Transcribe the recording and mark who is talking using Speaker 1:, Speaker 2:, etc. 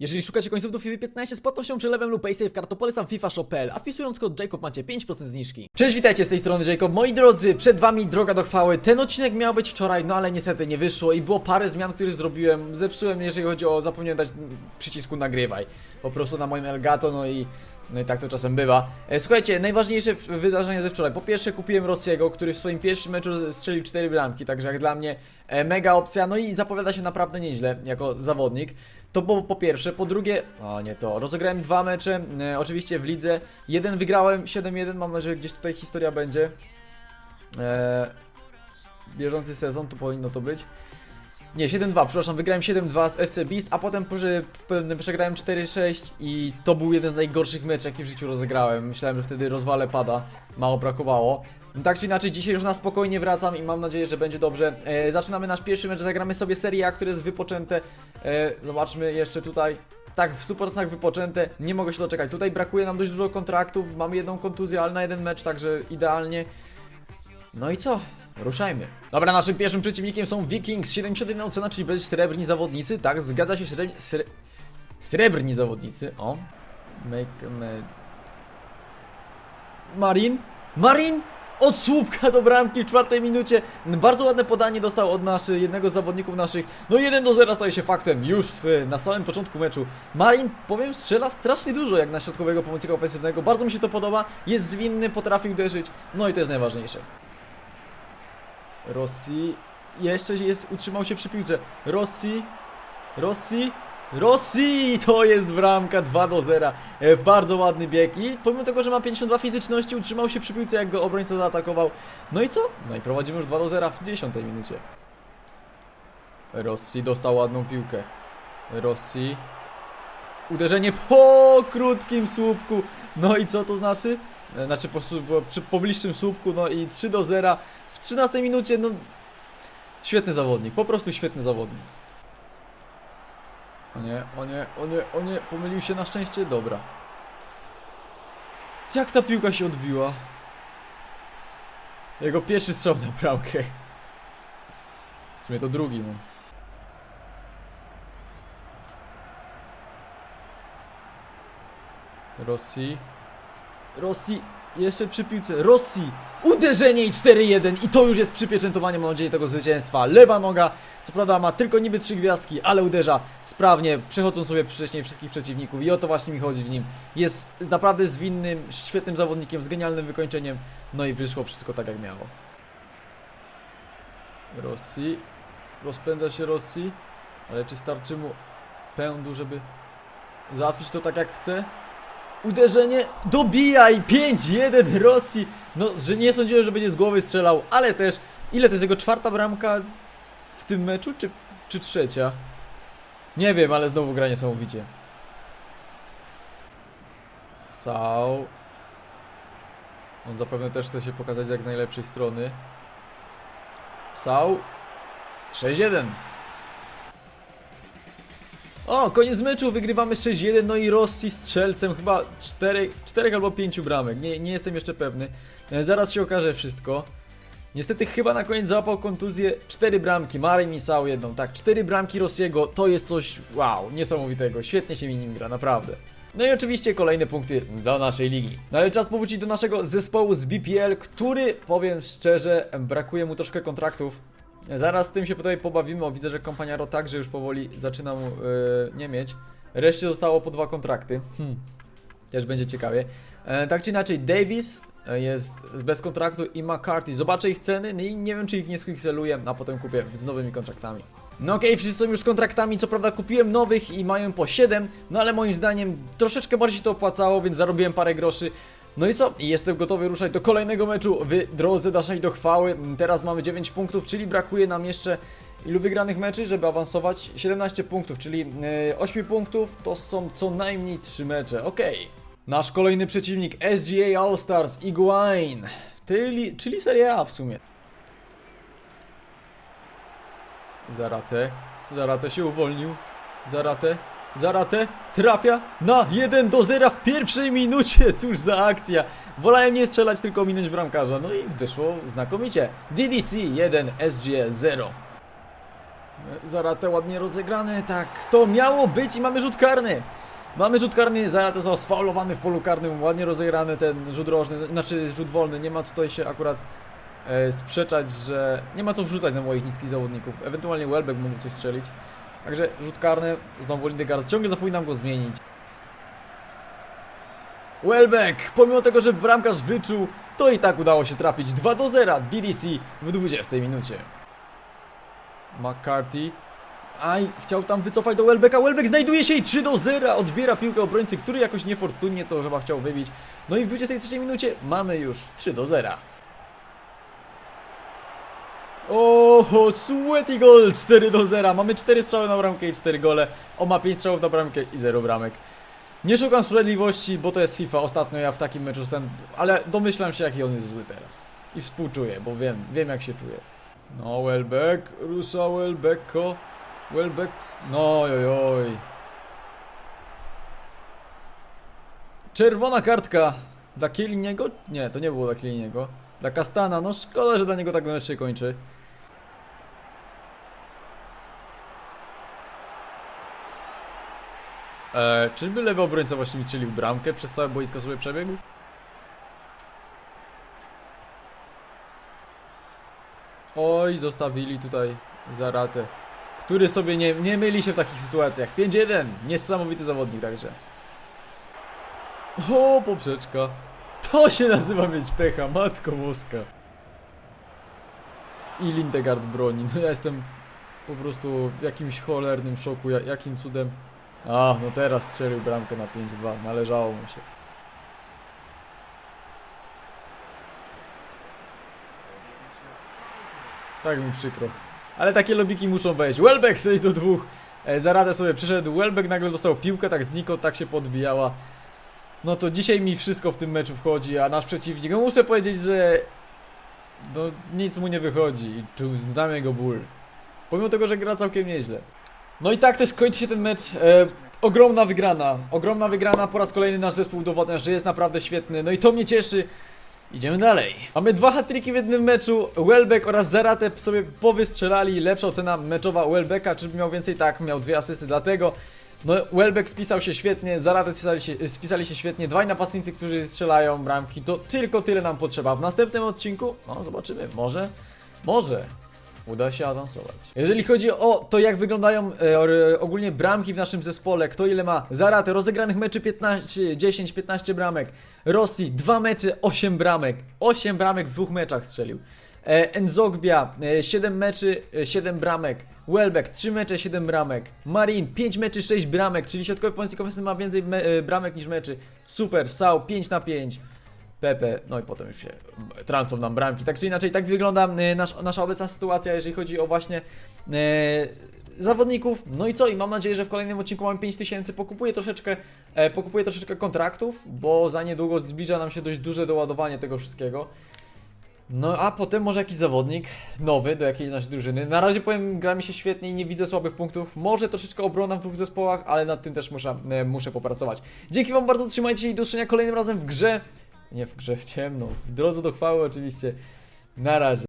Speaker 1: Jeżeli szukacie końców do FIFA 15 z płatnością przelewem lub PaySafe to polecam FIFA Shop.pl, a wpisując kod Jacob macie 5% zniżki. Cześć, witajcie z tej strony Jacob. Moi drodzy, przed wami droga do chwały. Ten odcinek miał być wczoraj, no ale niestety nie wyszło i było parę zmian, które zrobiłem. Zepsułem, jeżeli chodzi o, zapomniałem dać przycisku nagrywaj. Po prostu na moim Elgato, no i no i tak to czasem bywa. E, słuchajcie, najważniejsze wydarzenie ze wczoraj. Po pierwsze kupiłem Rossiego, który w swoim pierwszym meczu strzelił 4 bramki, także jak dla mnie e, mega opcja, no i zapowiada się naprawdę nieźle jako zawodnik. To było po pierwsze, po drugie, o nie to, rozegrałem dwa mecze, e, oczywiście w lidze. Jeden wygrałem 7-1, mam nadzieję, że gdzieś tutaj historia będzie. E, bieżący sezon, tu powinno to być. Nie, 7-2, przepraszam, wygrałem 7-2 z FC Beast, a potem przegrałem 4-6 i to był jeden z najgorszych meczów, jaki w życiu rozegrałem. Myślałem, że wtedy rozwalę pada, mało brakowało. Tak czy inaczej, dzisiaj już na spokojnie wracam i mam nadzieję, że będzie dobrze. E, zaczynamy nasz pierwszy mecz, zagramy sobie Serie A, które jest wypoczęte. E, zobaczmy jeszcze tutaj. Tak, w Supersnach wypoczęte, nie mogę się doczekać. Tutaj brakuje nam dość dużo kontraktów, mamy jedną kontuzję, ale na jeden mecz, także idealnie. No i co? Ruszajmy. Dobra, naszym pierwszym przeciwnikiem są Vikings, 71 ocena, czyli będzie srebrni zawodnicy. Tak, zgadza się, srebrni, sre... srebrni zawodnicy. O. Make me... Marin? Marin? Od słupka do bramki w czwartej minucie. Bardzo ładne podanie dostał od naszych, jednego z zawodników naszych. No 1 do 0 staje się faktem już w, na samym początku meczu. Marin, powiem, strzela strasznie dużo jak na środkowego pomocnika ofensywnego. Bardzo mi się to podoba. Jest zwinny, potrafi uderzyć. No i to jest najważniejsze. Rossi jeszcze jest, utrzymał się przy piłce. Rossi, Rossi, Rossi! To jest bramka 2 do 0. E, bardzo ładny bieg i pomimo tego, że ma 52 fizyczności, utrzymał się przy piłce, jak go obrońca zaatakował. No i co? No i prowadzimy już 2 do 0 w 10 minucie. Rossi dostał ładną piłkę. Rossi. Uderzenie po krótkim słupku. No i co to znaczy? E, Znaczy po, słu- po, przy pobliższym słupku, no i 3 do 0 w 13 minucie, no świetny zawodnik, po prostu świetny zawodnik. O nie, o nie, o nie, o nie, pomylił się na szczęście, dobra. Jak ta piłka się odbiła? Jego pierwszy strzał na bramkę. W sumie to drugi, no. Rossi. Rossi jeszcze przy piłce. Rossi! Uderzenie i 4-1 i to już jest przypieczętowanie, mam nadzieję, tego zwycięstwa. Lewa noga, co prawda ma tylko niby trzy gwiazdki, ale uderza sprawnie, przechodząc sobie wcześniej wszystkich przeciwników i o to właśnie mi chodzi w nim. Jest naprawdę zwinnym, świetnym zawodnikiem, z genialnym wykończeniem, no i wyszło wszystko tak jak miało. Rossi, rozpędza się Rossi, ale czy starczy mu pędu, żeby załatwić to tak jak chce? Uderzenie, dobijaj, 5-1 Rosji. No, że nie sądziłem, że będzie z głowy strzelał, ale też, ile to jest jego czwarta bramka w tym meczu, czy, czy trzecia? Nie wiem, ale znowu gra niesamowicie. Sau. On zapewne też chce się pokazać jak najlepszej strony. Sau. 6-1. O, koniec meczu, wygrywamy 6-1, no i Rossi strzelcem chyba 4, 4 albo 5 bramek, nie, nie jestem jeszcze pewny. E, Zaraz się okaże wszystko. Niestety chyba na koniec załapał kontuzję 4 bramki, Marin Misał jedną, tak, 4 bramki Rossiego, to jest coś, wow, niesamowitego, świetnie się mi nim gra, naprawdę. No i oczywiście kolejne punkty dla naszej ligi. No ale czas powrócić do naszego zespołu z BPL, który, powiem szczerze, brakuje mu troszkę kontraktów. Zaraz z tym się tutaj pobawimy, o widzę, że kompaniaro także już powoli zaczyna mu yy, nie mieć. Reszcie zostało po dwa kontrakty. Hmm. Też będzie ciekawie. E, tak czy inaczej, Davis e, jest bez kontraktu i McCarthy. Zobaczę ich ceny no i nie wiem, czy ich nie skwikseluję, a potem kupię z nowymi kontraktami. No okej, wszyscy są już z kontraktami, co prawda kupiłem nowych i mają po 7, no ale moim zdaniem troszeczkę bardziej to opłacało, więc zarobiłem parę groszy. No i co? Jestem gotowy ruszać do kolejnego meczu w drodze naszej do chwały. Teraz mamy 9 punktów, czyli brakuje nam jeszcze ilu wygranych meczy, żeby awansować? 17 punktów, czyli yy, 8 punktów to są co najmniej 3 mecze. Okej. Nasz kolejny przeciwnik SGA All-Stars Iguain, czyli, czyli Serie A w sumie. Zaratę, Zaratę się uwolnił. Zaratę, Zaratę, trafia na 1 do 0 w pierwszej minucie. Cóż za akcja. Wolałem nie strzelać, tylko minąć bramkarza. No i wyszło znakomicie. DDC 1, SG 0. Zaratę ładnie rozegrane, tak to miało być i mamy rzut karny. Mamy rzut karny, Zaratę został sfaulowany w polu karnym, ładnie rozegrany ten rzut rożny, znaczy rzut wolny, nie ma tutaj się akurat e, sprzeczać, że nie ma co wrzucać na moich niskich zawodników, ewentualnie Welbeck mógł coś strzelić. Także rzut karny, znowu Lindegard, ciągle zapominam go zmienić. Welbeck, pomimo tego, że bramkarz wyczuł, to i tak udało się trafić 2 do 0 DDC w 20 minucie. McCarthy. Aj, chciał tam wycofać do Welbecka. Welbeck znajduje się i 3 do 0. Odbiera piłkę obrońcy, który jakoś niefortunnie to chyba chciał wybić. No i w 23 minucie mamy już 3 do 0. Oho, sweaty goal 4 do 0. Mamy 4 strzały na bramkę i 4 gole. On ma 5 strzałów na bramkę i 0 bramek. Nie szukam sprawiedliwości, bo to jest FIFA. Ostatnio ja w takim meczu jestem, ale domyślam się jaki on jest zły teraz. I współczuję, bo wiem, wiem jak się czuję. No, Welbeck, rusza Welbecko. Welbeck, no oj, oj. Czerwona kartka dla Kieliniego? Nie, to nie było dla Kieliniego. Dla Kastana, no szkoda, że dla niego tak mecz się kończy. Eee, czyżby lewy obrońca właśnie mi strzelił bramkę, przez całe boisko sobie przebiegł? Oj, zostawili tutaj Zaratę, który sobie nie, nie myli się w takich sytuacjach. 5-1, niesamowity zawodnik także. O, poprzeczka. To się nazywa mieć pecha, matko boska. I Lindegard broni. No ja jestem po prostu w jakimś cholernym szoku, ja- jakim cudem... A, no teraz strzelił bramkę na 5-2, należało mu się. Tak mi przykro. Ale takie lobiki muszą wejść. Welbeck 6 do 2. E, za radę sobie przyszedł. Welbeck nagle dostał piłkę, tak znikąd, tak się podbijała. No to dzisiaj mi wszystko w tym meczu wchodzi, a nasz przeciwnik, no muszę powiedzieć, że no nic mu nie wychodzi i znam jego ból. Pomimo tego, że gra całkiem nieźle. No i tak też kończy się ten mecz. E, ogromna wygrana. Ogromna wygrana. Po raz kolejny nasz zespół udowodnia, że jest naprawdę świetny. No i to mnie cieszy. Idziemy dalej. Mamy dwa hat-tricki w jednym meczu. Welbeck oraz Zaratep sobie powystrzelali. Lepsza ocena meczowa Welbecka. Czyżby miał więcej? Tak, miał dwie asysty, dlatego no, Welbeck spisał się świetnie, Zarate spisali się, spisali się świetnie, dwaj napastnicy, którzy strzelają bramki, to tylko tyle nam potrzeba. W następnym odcinku, no zobaczymy, może, może uda się awansować. Jeżeli chodzi o to, jak wyglądają e, ogólnie bramki w naszym zespole, kto ile ma Zarate, rozegranych meczy 15, 10, 15 bramek, Rosji, dwa mecze, 8 bramek, 8 bramek w dwóch meczach strzelił. E, Enzogbia, e, 7 meczy, e, 7 bramek. Welbeck, 3 mecze, 7 bramek. Marin, 5 meczy, 6 bramek, czyli środkowy pomocnik ofensywny ma więcej me, e, bramek niż meczy. Super, Sau, 5 na 5. Pepe, no i potem już się e, trącą nam bramki. Tak czy inaczej, tak wygląda e, nasz, nasza obecna sytuacja, jeżeli chodzi o właśnie e, zawodników. No i co? I mam nadzieję, że w kolejnym odcinku mamy 5000. Pokupuję troszeczkę, e, pokupuję troszeczkę kontraktów, bo za niedługo zbliża nam się dość duże doładowanie tego wszystkiego. No a potem może jakiś zawodnik nowy do jakiejś naszej drużyny. Na razie powiem, gra mi się świetnie i nie widzę słabych punktów. Może troszeczkę obrona w dwóch zespołach, ale nad tym też muszę, e, muszę popracować. Dzięki Wam bardzo, trzymajcie się i do usłyszenia kolejnym razem w grze. Nie w grze, w ciemno. W drodze do chwały oczywiście. Na razie.